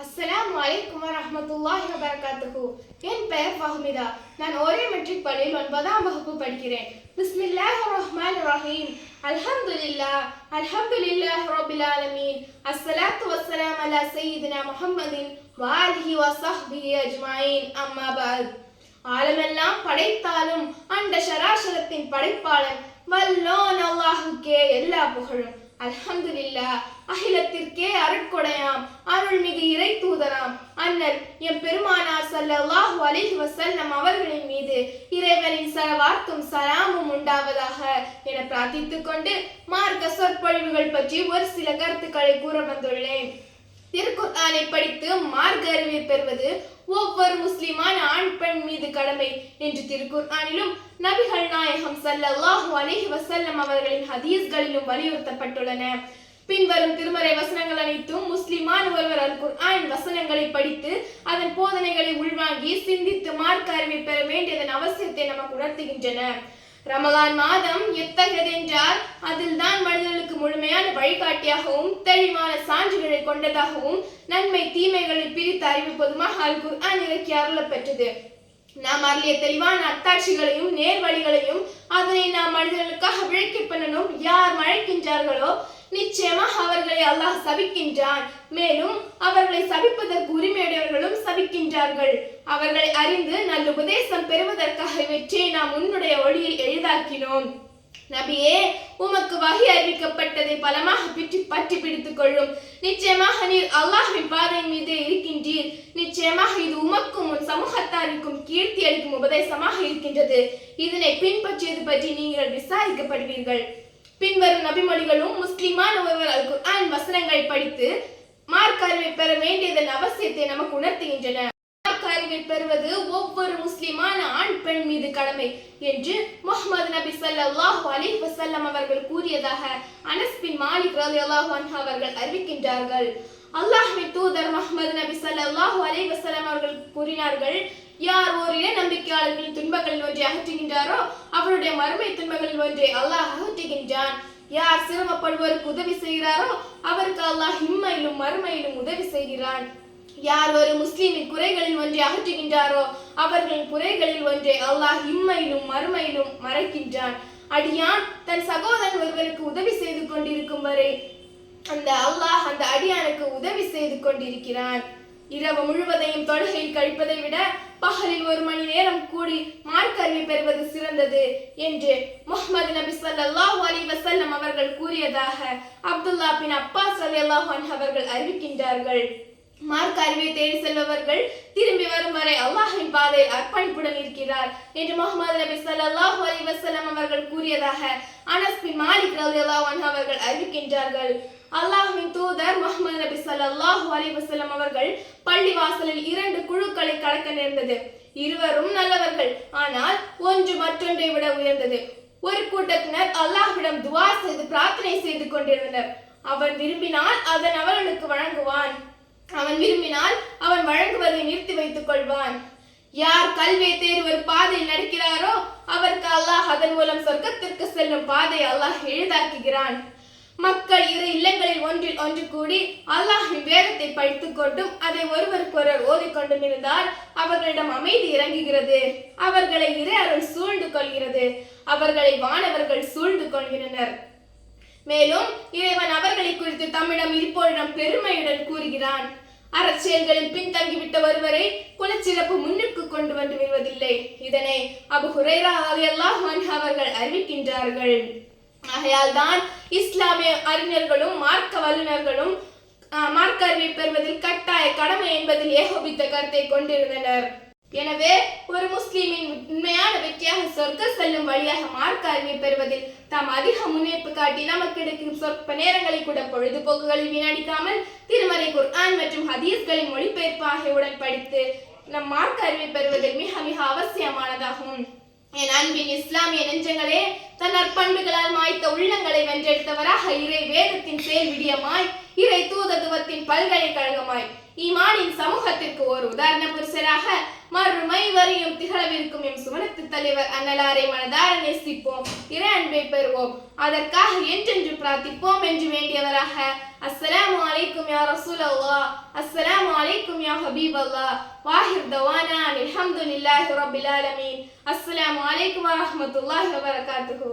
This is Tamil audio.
அஸ்ஸலாமு அலைக்கும் வரமத்துல்லாஹி வபரகாத்துஹு. என் பெயர் ஃபஹ்மிதா. நான் ஒரே மெட்ரிக் பள்ளியில் ஒன்பதாம் வகுப்பு படிக்கிறேன். பிஸ்மில்லாஹ் ரஹ்மான் ரஹீம். அல்ஹம்துலில்லா. அல்ஹம்துலில்லாஹ் ரபில் ஆலமீன். அஸ்ஸலாத்து வஸ்ஸலாம் அலா சையிதுனா முஹம்மதின் வாலிஹி வஸஹ்பிஹி அஜ்மாயின். அம்மா பாத். ஆலமெல்லாம் படைத்தாலும் அந்த சராசரத்தின் படைப்பாளன் வல்லோன் அல்லாஹுக்கே எல்லா புகழும். அலமதுல்லா அகிலத்திற்கே அருட்கொடையாம் அருள்மிகு இறை தூதராம். அண்ணல் எம் பெருமானார் ஸல்லல்லாஹு அலைஹி வசல்லம் அவர்களின் மீது இறைவனின் சலவாத்தும் சலாமும் உண்டாவதாக என பிரார்த்தித்துக் கொண்டு மார்க்க சொற்பொழிவுகள் பற்றி ஒரு சில கருத்துக்களை கூற வந்துள்ளேன் திருக்குர்ஆனை படித்து மார்க்க அறிவை பெறுவது ஒவ்வொரு முஸ்லிமான ஆண் பெண் மீது கடமை என்று திருக்குர்ஆனிலும் நபிகள் நாயகம் சல்லல்லாஹு அலைஹி வஸல்லம் அவர்களின் ஹதீஸ்களிலும் வலியுறுத்தப்பட்டுள்ளன. பின்வரும் திருமறை வசனங்கள் அனைத்தும் முஸ்லிமான ஒருவர் அல் குர்ஆனின் வசனங்களை படித்து அதன் போதனைகளை உள்வாங்கி சிந்தித்து மார்க்க அறிவை பெற வேண்டியதன் அவசியத்தை நமக்கு உணர்த்துகின்றன. ரமலான் மாதம் எத்தகையதென்றால் அதில் தான் மனிதர்களுக்கு முழுமையான வழிகாட்டியாகவும் தெளிவான சான்றுகளை கொண்டதாகவும் நன்மை தீமைகளை பிரித்து அறிவிப்பதுமாக அல் குர்ஆன் இறக்கி அருளப் பெற்றது. நாம் அருளிய தெளிவான அத்தாட்சிகளையும் நேர்வழிகளையும் அதனை நாம் மனிதர்களுக்காக விளக்கி பண்ணணும். யார் மழைக்கின்றார்களோ நிச்சயமாக அவர்களை அல்லாஹ் சபிக்கின்றான். மேலும் அவர்களை சபிப்பதற்கு உரிமையுடையவர்களும் சபிக்கின்றார்கள். அவர்களை அறிந்து நல்ல உபதேசம் பெறுவதற்காக இவற்றை நாம் உன்னுடைய ஒளியில் உண்டாக்கினோம் நபியே உமக்கு வகை அறிவிக்கப்பட்டதை பலமாக பிற்றி பற்றி பிடித்துக் கொள்ளும். நிச்சயமாக நீர் அல்லாஹின் பாதையின் மீதே இருக்கின்றீர். நிச்சயமாக இது உமக்கும் உன் சமூகத்தாருக்கும் கீர்த்தி அளிக்கும் உபதேசமாக இருக்கின்றது. இதனை பின்பற்றியது பற்றி நீங்கள் விசாரிக்கப்படுவீர்கள். பின்வரும் நபிமொழிகளும் முஸ்லிமான ஒருவர் அல் குர்ஆன் வசனங்களை படித்து மார்க்க அறிவை பெற வேண்டியதன் அவசியத்தை நமக்கு உணர்த்துகின்றன. அறிவை பெறுவது ஒவ்வொரு முஸ்லிமான ஆண் பெண் மீது கடமை என்று முஹம்மது நபி ஸல்லல்லாஹு அலி வசல்லம் அவர்கள் கூறியதாக அனஸ் பின் மாலிக் ரலி அல்லாஹ் அவர்கள் அறிவிக்கின்றார்கள். அல்லாஹ்வின் தூதர் முஹம்மது நபி ஸல்லல்லாஹு அலி வசல்லம் அவர்கள் கூறினார்கள் யார் ஓரிட நம்பிக்கையாளர்களின் துன்பங்களில் ஒன்றை அகற்றுகின்றாரோ அவருடைய மறுமை துன்பங்களில் ஒன்றை அல்லாஹ் அகற்றுகின்றான். யார் சிரமப்படுவோருக்கு உதவி செய்கிறாரோ அவருக்கு அல்லாஹ் இம்மையிலும் மறுமையிலும் உதவி செய்கிறான். யார் ஒரு முஸ்லீமின் குறைகளில் ஒன்றை அகற்றுகின்றாரோ அவர்களின் குறைகளில் ஒன்றை அல்லாஹ் இம்மையிலும் மறுமையிலும் மறைக்கின்றான். அடியான் தன் சகோதரன் ஒருவருக்கு உதவி செய்து கொண்டிருக்கும் வரை அந்த அல்லாஹ் அந்த அடியானுக்கு உதவி செய்து கொண்டிருக்கிறான். இரவு முழுவதையும் தொழுகையில் கழிப்பதை விட பகலில் ஒரு மணி நேரம் கூடி மார்க்க பெறுவது சிறந்தது என்று முஹம்மது நபி ஸல்லல்லாஹு அலி வசல்லம் அவர்கள் கூறியதாக அப்துல்லா பின் அப்பாஸ் ரலியல்லாஹு அன்ஹு அவர்கள் அறிவிக்கின்றார்கள். மார்க் அறிவை தேடி செல்பவர்கள் திரும்பி வரும் வரை அல்லாஹின் பாதையில் அர்ப்பணிப்புடன் இருக்கிறார் என்று முகமது நபி சல்லாஹ் அலி வசலம் அவர்கள் கூறியதாக அனஸ் பின் மாலிக் ரவி அல்லாஹ் அவர்கள் அறிவிக்கின்றார்கள். அல்லாஹ்வின் தூதர் முகமது நபி சல்லாஹ் அலி வசலம் அவர்கள் பள்ளிவாசலில் இரண்டு குழுக்களை கடக்க நேர்ந்தது. இருவரும் நல்லவர்கள் ஆனால் ஒன்று மற்றொன்றை விட உயர்ந்தது. ஒரு கூட்டத்தினர் அல்லாஹ்விடம் துவா செய்து பிரார்த்தனை செய்து கொண்டிருந்தனர். அவன் விரும்பினால் அதன் அவர்களுக்கு வழங்குவான். அவன் விரும்பினால் அவன் வழங்குவதை நிறுத்தி வைத்துக் கொள்வான். யார் கல்வியை தேர்வர் பாதையில் நடக்கிறாரோ அவருக்கு அல்லாஹ் அதன் மூலம் சொர்க்கத்திற்கு செல்லும் பாதை அல்லாஹ் எளிதாக்குகிறான். மக்கள் இரு இல்லங்களில் ஒன்றில் ஒன்று கூடி அல்லாஹின் வேதத்தை படித்துக் கொண்டும் அதை ஒருவருக்கொருவர் ஓதிக்கொண்டும் இருந்தால் அவர்களிடம் அமைதி இறங்குகிறது. அவர்களை இறை அருள் சூழ்ந்து கொள்கிறது. அவர்களை வானவர்கள் சூழ்ந்து கொள்கின்றனர். மேலும் இறைவன் அவர்களை குறித்து தம்மிடம் இருப்போரிடம் பெருமையுடன் கூறுகிறான். அரசியல்களில் பின்தங்கிவிட்ட ஒருவரை குலச்சிறப்பு முன்னுக்கு கொண்டு வந்து விடுவதில்லை. இதனை அபு ஹுரேரா அல்லாஹ் அவர்கள் அறிவிக்கின்றார்கள். ஆகையால் தான் இஸ்லாமிய அறிஞர்களும் மார்க்க வல்லுநர்களும் மார்க்க அறிவை பெறுவதில் கட்டாய கடமை என்பதில் ஏகோபித்த கருத்தை கொண்டிருந்தனர். எனவே ஒரு முஸ்லிமின் உண்மையான வெற்றியாக சொர்க்க செல்லும் வழியாக மார்க்க அறிவை பெறுவதில் தாம் அதிக முன்னேற்பு காட்டி நமக்கு கிடைக்கும் சொற்ப நேரங்களை கூட பொழுதுபோக்குகளில் வீணடிக்காமல் திருமறை குர்ஆன் மற்றும் ஹதீஸ்களின் மொழிபெயர்ப்பு ஆகியவுடன் படித்து நம் மார்க்க அறிவை பெறுவதில் மிக மிக அவசியமானதாகும். என் அன்பின் இஸ்லாமிய நெஞ்சங்களே தன் நற்பண்புகளால் மாய்த்த உள்ளங்களை வென்றெடுத்தவராக இறை வேதத்தின் செயல் விடியமாய் இறை தூதத்துவத்தின் பல்கலைக்கழகமாய் ஈமானின் சமூகத்திற்கு ஒரு உதாரண புருஷராக மறுமை வரையும் திகழவிருக்கும் எம் சுமணத்து தலைவர் அன்னலாரை மனதார நேசிப்போம் இறை அன்பை பெறுவோம். அதற்காக என்றென்று பிரார்த்திப்போம் என்று வேண்டியவராக அஸ்ஸலாமு அலைக்கும் யா ரசூல் அல்லா அஸ்ஸலாமு அலைக்கும் யா ஹபீப் அல்லா வாஹிர் தவானா அல்ஹம்துலில்லாஹி ரபில் ஆலமீன் அஸ்ஸலாமு அலைக்கும் வரஹ்மத்துல்லாஹி வபரகாத்துஹு